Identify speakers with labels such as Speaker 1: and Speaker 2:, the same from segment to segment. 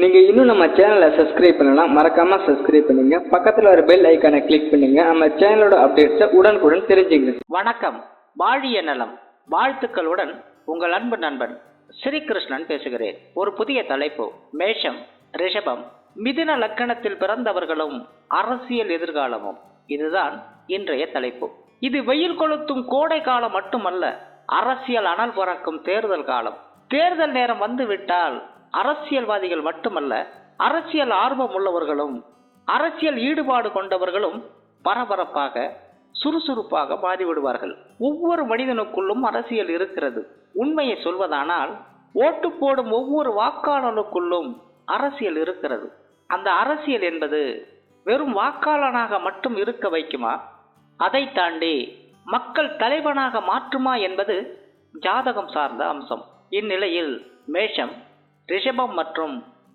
Speaker 1: நீங்கள் இன்னும் நம்ம சேனலை சப்ஸ்கிரைப் பண்ணலாம் மறக்காம சப்ஸ்கிரைப் பண்ணுங்க. பக்கத்தில் வர பெல் ஐக்கானை கிளிக் பண்ணுங்க. நம்ம சேனலோட அப்டேட்ஸை உடனுக்குடன் தெரிஞ்சுங்க
Speaker 2: வணக்கம். வாழிய நலம். வாழ்த்துக்களுடன் உங்கள் அன்பு நண்பன் ஸ்ரீகிருஷ்ணன் பேசுகிறேன். ஒரு புதிய தலைப்பு. மேஷம் ரிஷபம். மிதுன லக்கணத்தில் பிறந்தவர்களும் அரசியல் எதிர்காலமும். இதுதான் இன்றைய தலைப்பு. இது வெயில் கொளுத்தும் கோடை காலம் மட்டுமல்ல அரசியல் அனல் பறக்கும் தேர்தல் காலம். தேர்தல் நேரம் வந்துவிட்டால் அரசியல்வாதிகள் மட்டுமல்ல அரசியல் ஆர்வம் உள்ளவர்களும் அரசியல் ஈடுபாடு கொண்டவர்களும் பரபரப்பாக சுறுசுறுப்பாக மாறிவிடுவார்கள். ஒவ்வொரு மனிதனுக்குள்ளும் அரசியல் இருக்கிறது. உண்மையை சொல்வதானால் ஓட்டு போடும் ஒவ்வொரு வாக்காளனுக்குள்ளும் அரசியல் இருக்கிறது. அந்த அரசியல் என்பது வெறும் வாக்காளனாக மட்டும் இருக்க வைக்குமா? அதை தாண்டி மக்கள் தலைவனாக மாற்றுமா என்பது ஜாதகம் சார்ந்த அம்சம். இந்நிலையில் மேஷம் ரிஷபம் மற்றும்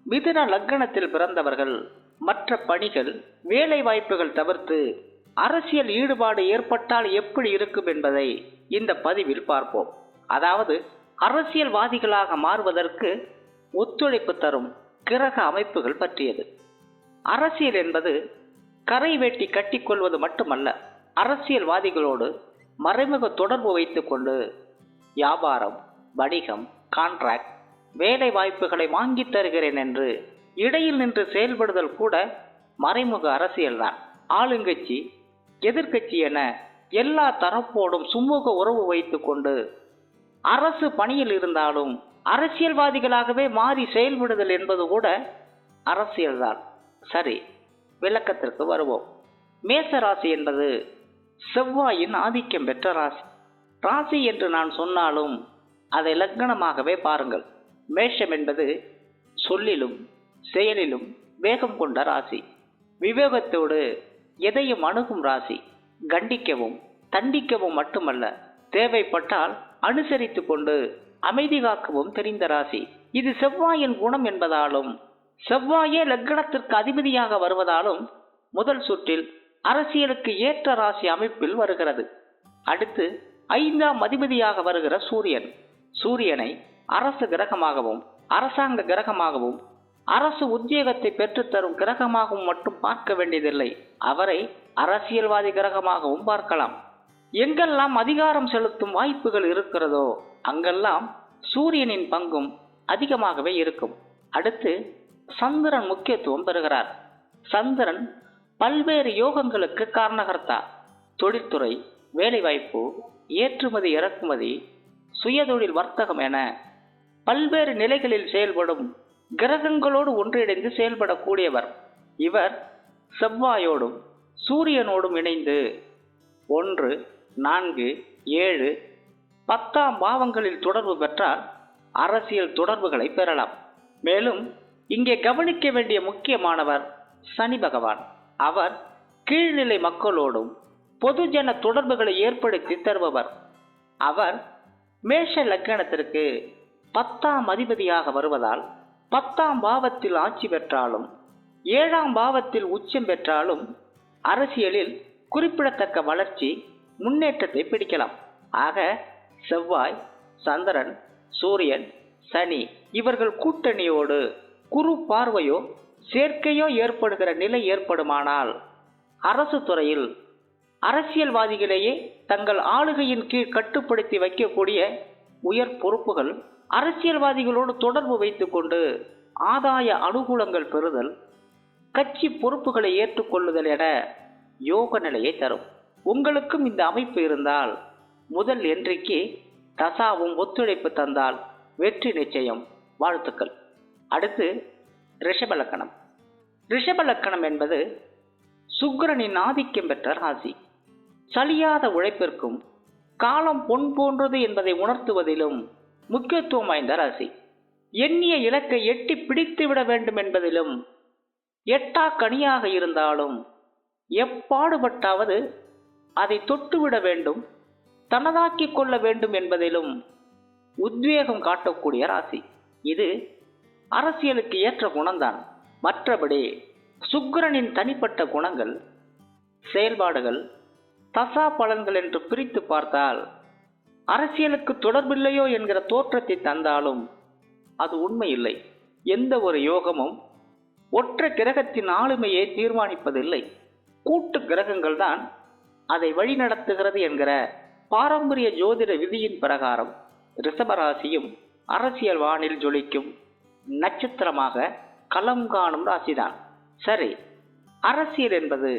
Speaker 2: மிதுன லக்னத்தில் பிறந்தவர்கள் மற்ற பணிகள் வேலை வாய்ப்புகள் தவிர்த்து அரசியல் ஈடுபாடு ஏற்பட்டால் எப்படி இருக்கும் என்பதை இந்த பதிவில் பார்ப்போம். அதாவது அரசியல்வாதிகளாக மாறுவதற்கு ஒத்துழைப்பு தரும் கிரக அமைப்புகள் பற்றியது. அரசியல் என்பது கரை வெட்டி கட்டிக்கொள்வது மட்டுமல்ல அரசியல்வாதிகளோடு மறைமுக தொடர்பு வைத்துக்கொண்டு வியாபாரம் வணிகம் கான்ட்ராக்ட் வேலை வாய்ப்புகளை வாங்கி தருகிறேன் என்று இடையில் நின்று செயல்படுதல் கூட மறைமுக அரசியல்தான். ஆளுங்கட்சி எதிர்க்கட்சி என எல்லா தரப்போடும் சுமூக உறவு வைத்துக்கொண்டு அரசு பணியில் இருந்தாலும் அரசியல்வாதிகளாகவே மாறி செயல்படுதல் என்பது கூட அரசியல்தான். சரி விளக்கத்திற்கு வருவோம். மேச ராசி என்பது செவ்வாயின் ஆதிக்கம் பெற்ற ராசி. ராசி என்று நான் சொன்னாலும் அதை லக்னமாகவே பாருங்கள். மேஷம் என்பது சொல்லிலும் செயலிலும் வேகம் கொண்ட ராசி. விவேகத்தோடு எதையும் அணுகும் ராசி. கண்டிக்கவும் தண்டிக்கவும் மட்டுமல்ல தேவைப்பட்டால் அனுசரித்து கொண்டு அமைதி காக்கவும் தெரிந்த ராசி. இது செவ்வாயின் குணம் என்பதாலும் செவ்வாயே லக்னத்திற்கு அதிபதியாக வருவதாலும் முதல் சுற்றில் அரசியலுக்கு ஏற்ற ராசி அமைப்பில் வருகிறது. அடுத்து ஐந்தாம் அதிபதியாக வருகிற சூரியன். சூரியனை அரசு கிரகமாகவும் அரசாங்க கிரகமாகவும் அரசு உத்தியோகத்தை பெற்றுத்தரும் கிரகமாகவும் மட்டும் பார்க்க வேண்டியதில்லை. அவரை அரசியல்வாதி கிரகமாகவும் பார்க்கலாம். எங்கெல்லாம் அதிகாரம் செலுத்தும் வாய்ப்புகள் இருக்கிறதோ அங்கெல்லாம் சூரியனின் பங்கும் அதிகமாகவே இருக்கும். அடுத்து சந்திரன் முக்கியத்துவம் பெறுகிறார். சந்திரன் பல்வேறு யோகங்களுக்கு காரணகர்த்தா. தொழில்துறை வேலைவாய்ப்பு ஏற்றுமதி இறக்குமதி சுயதொழில் வர்த்தகம் என பல்வேறு நிலைகளில் செயல்படும் கிரகங்களோடு ஒன்றிணைந்து செயல்படக்கூடியவர். இவர் செவ்வாயோடும் சூரியனோடும் இணைந்து ஒன்று நான்கு ஏழு பத்தாம் பாவங்களில் தொடர்பு பெற்றால் அரசியல் தொடர்புகளை பெறலாம். மேலும் இங்கே கவனிக்க வேண்டிய முக்கியமானவர் சனி பகவான். அவர் கீழ்நிலை மக்களோடும் பொதுஜன தொடர்புகளை ஏற்படுத்தி தருபவர். அவர் மேஷ லக்கணத்திற்கு பத்தாம் அதிபதியாக வருவதால் பத்தாம் பாவத்தில் ஆட்சி பெற்றாலும் ஏழாம் பாவத்தில் உச்சம் பெற்றாலும் அரசியலில் குறிப்பிடத்தக்க வளர்ச்சி முன்னேற்றத்தை பிடிக்கலாம். ஆக செவ்வாய் சந்திரன் சூரியன் சனி இவர்கள் கூட்டணியோடு குரு பார்வையோ சேர்க்கையோ ஏற்படுகிற நிலை ஏற்படுமானால் அரசு துறையில் அரசியல்வாதிகளையே தங்கள் ஆளுகையின் கீழ் கட்டுப்படுத்தி வைக்கக்கூடிய உயர் பொறுப்புகள் அரசியல்வாதிகளோடு தொடர்பு வைத்துக்கொண்டு ஆதாய அனுகூலங்கள் பெறுதல் கட்சி பொறுப்புகளை ஏற்றுக்கொள்ளுதல் என யோக நிலையை தரும். உங்களுக்கும் இந்த அமைப்பு இருந்தால் முதல் என்றைக்கு தசாவும் ஒத்துழைப்பு தந்தால் வெற்றி நிச்சயம். வாழ்த்துக்கள். அடுத்து ரிஷபலக்கணம் ரிஷபலக்கணம் என்பது சுக்கிரனின் ஆதிக்கம் பெற்ற ராசி. சலியாத உழைப்பிற்கும் காலம் பொன் போன்றது என்பதை உணர்த்துவதிலும் முக்கியத்துவம் வாய்ந்த ராசி. எண்ணிய இலக்கை எட்டி பிடித்து விட வேண்டும் என்பதிலும் எட்டா கனியாக இருந்தாலும் எப்பாடுபட்டாவது அதை தொட்டுவிட வேண்டும் தனதாக்கிக் கொள்ள வேண்டும் என்பதிலும் உத்வேகம் காட்டக்கூடிய ராசி. இது அரசியலுக்கு ஏற்ற குணம்தான். மற்றபடி சுக்கிரனின் தனிப்பட்ட குணங்கள் செயல்பாடுகள் தசா பலன்கள் என்று பிரித்து பார்த்தால் அரசியலுக்கு தொடர்பில்லையோ என்கிற தோற்றத்தை தந்தாலும் அது உண்மையில்லை. எந்த ஒரு யோகமும் ஒற்றை கிரகத்தின் ஆளுமையை தீர்மானிப்பதில்லை. கூட்டு கிரகங்கள் தான் அதை வழிநடத்துகிறது என்கிற பாரம்பரிய ஜோதிட விதியின் பிரகாரம். ரிஷபராசியும் அரசியல் வானில் ஜொலிக்கும் நட்சத்திரமாக களம் காணும் ராசிதான். சரி அரசியல் என்பது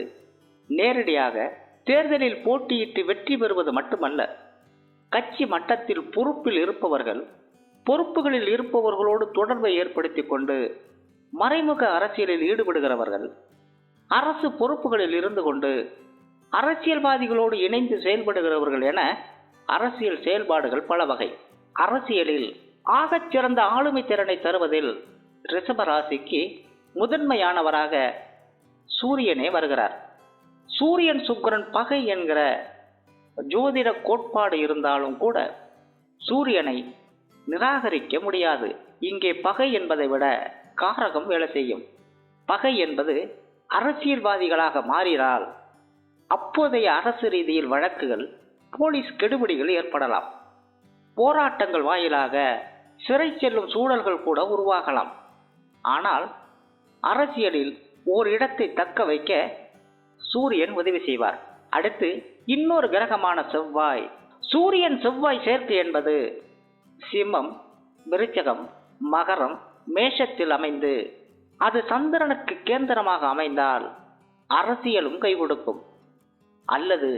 Speaker 2: நேரடியாக தேர்தலில் போட்டியிட்டு வெற்றி பெறுவது மட்டுமல்ல கட்சி மட்டத்தில் பொறுப்பில் இருப்பவர்கள் பொறுப்புகளில் இருப்பவர்களோடு தொடர்பை ஏற்படுத்தி கொண்டு மறைமுக அரசியலில் ஈடுபடுகிறவர்கள் அரசு பொறுப்புகளில் இருந்து கொண்டு அரசியல்வாதிகளோடு இணைந்து செயல்படுகிறவர்கள் என அரசியல் செயல்பாடுகள் பல வகை. அரசியலில் ஆகச் சிறந்த ஆளுமை திறனை தருவதில் ரிஷபராசிக்கு முதன்மையானவராக சூரியனே வருகிறார். சூரியன் சுக்கிரன் பகை என்கிற ஜோதிட கோட்பாடு இருந்தாலும் கூட சூரியனை நிராகரிக்க முடியாது. இங்கே பகை என்பதை விட காரகம் வேலை செய்யும். பகை என்பது அரசியல்வாதிகளாக மாறினால் அப்போதைய அரசு ரீதியில் வழக்குகள் போலீஸ் கெடுபிடிகள் ஏற்படலாம். போராட்டங்கள் வாயிலாக சிறை செல்லும் சூழல்கள் கூட உருவாகலாம். ஆனால் அரசியலில் ஓர் இடத்தை தக்க வைக்க சூரியன் உதவி செய்வார். அடுத்து இன்னொரு கிரகமான செவ்வாய். சூரியன் செவ்வாய் சேர்க்கை என்பது சிம்மம் விருச்சகம் மகரம் மேஷத்தில் அமைந்து அது சந்திரனுக்கு கேந்திரமாக அமைந்தால் அரசியலும் கை கொடுக்கும் அல்லது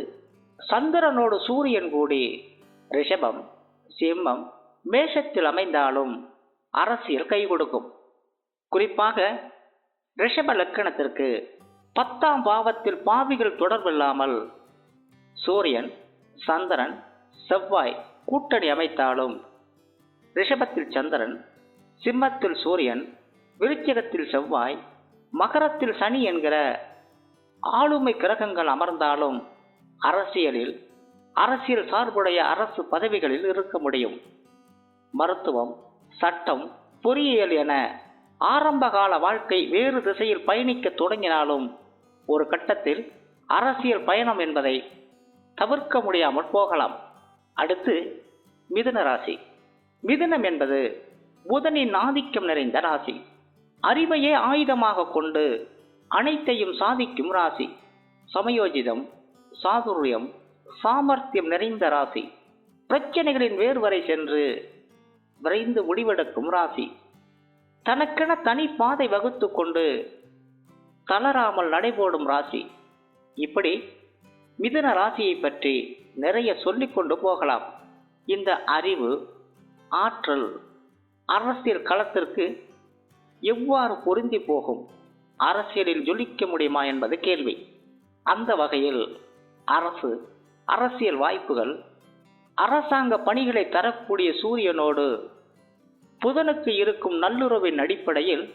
Speaker 2: சந்திரனோடு சூரியன் கூடி ரிஷபம் சிம்மம் மேஷத்தில் அமைந்தாலும் அரசியல் கை கொடுக்கும் குறிப்பாக ரிஷப லக்கணத்திற்கு பத்தாம் பாவத்தில் பாவிகள் தொடர்பில்லாமல் சூரியன் சந்திரன் செவ்வாய் கூட்டணி அமைத்தாலும் ரிஷபத்தில் சந்திரன் சிம்மத்தில் சூரியன் விருச்சகத்தில் செவ்வாய் மகரத்தில் சனி என்கிற ஆளுமை கிரகங்கள் அமர்ந்தாலும் அரசியலில் அரசியல் சார்புடைய அரசு பதவிகளில் இருக்க முடியும். மருத்துவம் சட்டம் பொறியியல் என ஆரம்பகால வாழ்க்கை வேறு திசையில் பயணிக்க தொடங்கினாலும் ஒரு கட்டத்தில் அரசியல் பயணம் என்பதை தவிர்க்க முடியாமல் போகலாம். அடுத்து மிதுன ராசி. மிதுனம் என்பது புதனின் ஆதிக்கம் நிறைந்த ராசி. அறிவையே ஆயுதமாக கொண்டு அனைத்தையும் சாதிக்கும் ராசி. சமயோஜிதம் சாதுரியம் சாமர்த்தியம் நிறைந்த ராசி. பிரச்சனைகளின் வேர்வரை வரை சென்று விரைந்து முடிவெடுக்கும் ராசி. தனக்கென தனி பாதை வகுத்து கொண்டு தளராமல் நடைபோடும் ராசி. இப்படி மிதுன ராசியை பற்றி நிறைய சொல்லிக்கொண்டு போகலாம். இந்த அறிவு ஆற்றல் அரசியல் களத்திற்கு எவ்வாறு பொருந்தி போகும்? அரசியலில் ஜொலிக்க முடியுமா என்பது கேள்வி. அந்த வகையில் அரசு அரசியல் வாய்ப்புகள் அரசாங்க பணிகளை தரக்கூடிய சூரியனோடு புதனுக்கு இருக்கும் நல்லுறவின் அடிப்படையில்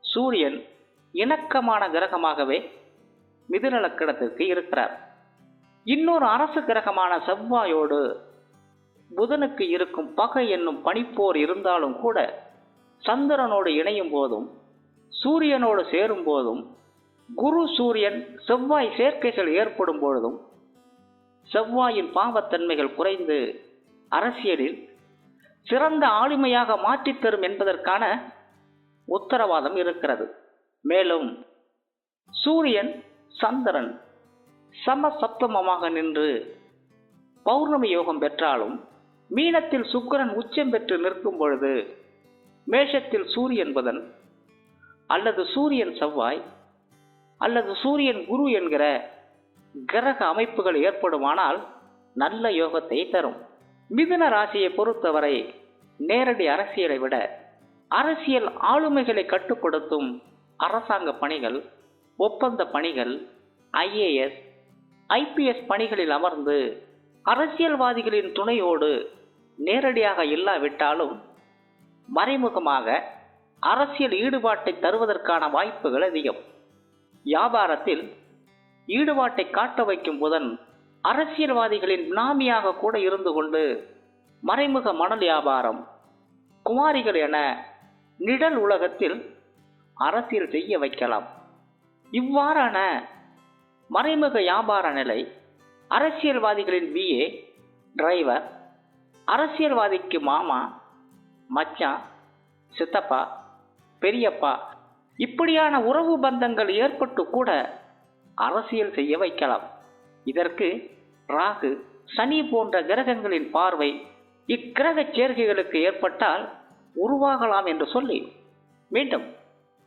Speaker 2: சூரியன் இணக்கமான கிரகமாகவே மிதுன லக்கணத்திற்கு இருக்கிறார். இன்னொரு அரசு கிரகமான செவ்வாயோடு புதனுக்கு இருக்கும் பகை என்னும் பனிப்போர் இருந்தாலும் கூட சந்திரனோடு இணையும் போதும் சூரியனோடு சேரும் போதும் குரு சூரியன் செவ்வாய் சேர்க்கைகள் ஏற்படும் பொழுதும் செவ்வாயின் பாவத்தன்மைகள் குறைந்து அரசியலில் சிறந்த ஆளுமையாக மாற்றித் தரும் என்பதற்கான உத்தரவாதம் இருக்கிறது. மேலும் சூரியன் சந்திரன் சமசப்தமமாக நின்று பௌர்ணமி யோகம் பெற்றாலும் மீனத்தில் சுக்கரன் உச்சம் பெற்று நிற்கும் பொழுது மேஷத்தில் சூரியன் புதன் அல்லது சூரியன் செவ்வாய் அல்லது சூரியன் குரு என்கிற கிரக அமைப்புகள் ஏற்படுமானால் நல்ல யோகத்தை தரும். மிதுன ராசியை பொறுத்தவரை நேரடி அரசியலை விட அரசியல் ஆளுமைகளை கட்டுப்படுத்தும் அரசாங்க பணிகள் ஒப்பந்த பணிகள் ஐஏஎஸ் ஐபிஎஸ் பணிகளில் அமர்ந்து அரசியல்வாதிகளின் துணையோடு நேரடியாக இல்லாவிட்டாலும் மறைமுகமாக அரசியல் ஈடுபாட்டை தருவதற்கான வாய்ப்புகள் அதிகம். வியாபாரத்தில் ஈடுபாட்டை காட்ட வைக்கும் புதன் அரசியல்வாதிகளின் நாமியாக கூட இருந்து கொண்டு மறைமுக மணல் வியாபாரம் குமாரிகள் என நிழல் உலகத்தில் அரசியல் செய்ய வைக்கலாம். இவ்வாறான மறைமுக வியாபார நிலை அரசியல்வாதிகளின் பிஏ டிரைவர் அரசியல்வாதிக்கு மாமா மச்சான் சித்தப்பா பெரியப்பா இப்படியான உறவு பந்தங்கள் ஏற்பட்டு கூட அரசியல் செய்ய வைக்கலாம். இதற்கு ராகு சனி போன்ற கிரகங்களின் பார்வை இக்கிரக சேர்க்கைகளுக்கு ஏற்பட்டால் உருவாகலாம் என்று சொல்லி மீண்டும்